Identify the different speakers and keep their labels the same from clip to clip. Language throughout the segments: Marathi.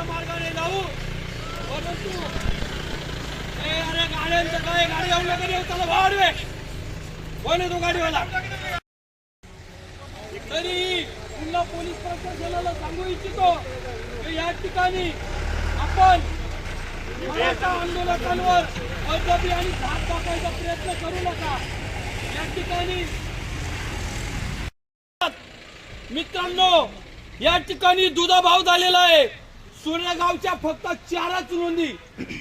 Speaker 1: त्या मार्गाने जाऊ. परंतु अरे गाड्यांचं काय? गाडी येऊ नका देऊ त्याला वाढवे कोण आहे तो गाडीवाला? तरी पुन्हा पोलीस प्रशासनाला सांगू इच्छितो की या ठिकाणी आपण मराठा आंदोलकांवर अजबी आणि घात टाकायचा प्रयत्न करू नका. या ठिकाणी मित्रांनो या ठिकाणी दुधाभाव झालेला आहे. सूर्यगावच्या फक्त चारच नोंदी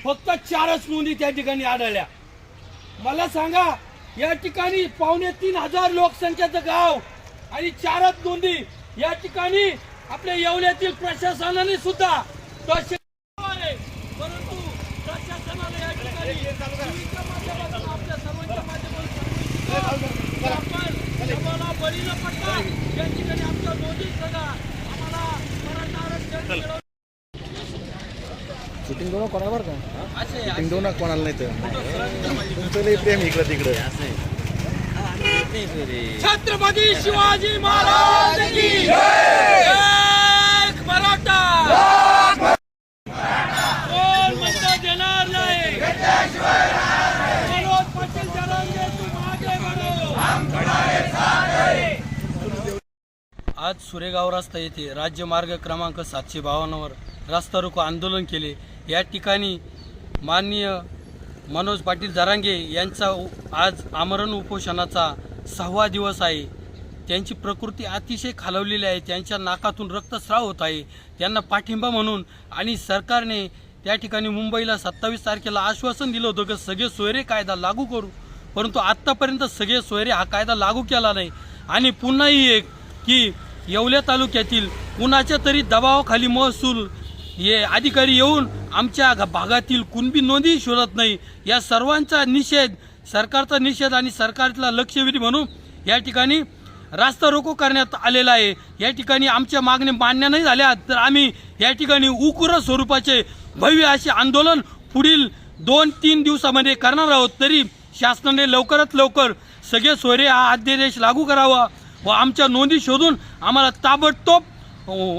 Speaker 1: फक्त चारच नोंदी त्या ठिकाणी आढळल्या मला सांगा या ठिकाणी पावणे तीन हजार लोकसंख्येचं गाव आणि चारच नोंदी या ठिकाणी आपल्या येवल्यातील प्रशासनाने सुद्धा तो आहे. परंतु प्रशासनाला या ठिकाणी आपल्या सर्वांच्या माध्यमातून आपण आम्हाला बळी या ठिकाणी आमच्या नोंदी सगळा आम्हाला मराठा आरक्षण मिळवून
Speaker 2: शूटिंग दोन कोणा बरं का?
Speaker 1: असे
Speaker 2: शूटिंग दोन कोणाला नाही तर. तुमचं लई प्रेम इकडं तिकडं.
Speaker 1: छत्रपती शिवाजी महाराज की एक मराठा कोण म्हणता देणार नाही मनोज पाटील जरांगे तू मागे वळो. आज सुरेगाव रस्ता येथे राज्यमार्ग क्रमांक सातशे बावन्नवर रस्ता रोको आंदोलन केले. या ठिकाणी माननीय मनोज पाटील जरांगे यांचा आज आमरण उपोषणाचा सहावा दिवस आहे. त्यांची प्रकृती अतिशय खालवलेली आहे. त्यांच्या नाकातून रक्तस्राव होत आहे. त्यांना पाठिंबा म्हणून आणि सरकारने त्या ठिकाणी मुंबईला सत्तावीस तारखेला आश्वासन दिलं होतं की सगळे सोयरे कायदा लागू करू. परंतु आत्तापर्यंत सगळे सोयरे हा कायदा लागू केला नाही. आणि पुन्हाही एक की येवल्या तालुक्यातील कुणाच्या तरी दबावाखाली महसूल हे अधिकारी येऊन आमच्या भागातील कुणबी नोंदी शोधत नाही. या सर्वांचा निषेध सरकारचा निषेध आणि सरकारला लक्षवेधी म्हणून या ठिकाणी रास्ता रोको करण्यात आलेला आहे. या ठिकाणी आमच्या मागण्या मान्य नाही झाल्या तर आम्ही या ठिकाणी उग्र स्वरूपाचे भव्य असे आंदोलन पुढील दोन तीन दिवसामध्ये करणार आहोत. तरी शासनाने लवकरात लवकर सगळे सोयरे हा अध्यादेश लागू करावा. व आमच्या नोंदी शोधून आम्हाला ताबडतोब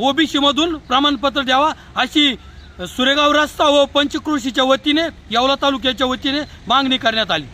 Speaker 1: ओबीसीमधून प्रमाणपत्र द्यावा अशी सुरेगाव रस्ता व पंचक्रोशीच्या वतीने येवला तालुक्याच्या वतीने मागणी करण्यात आली.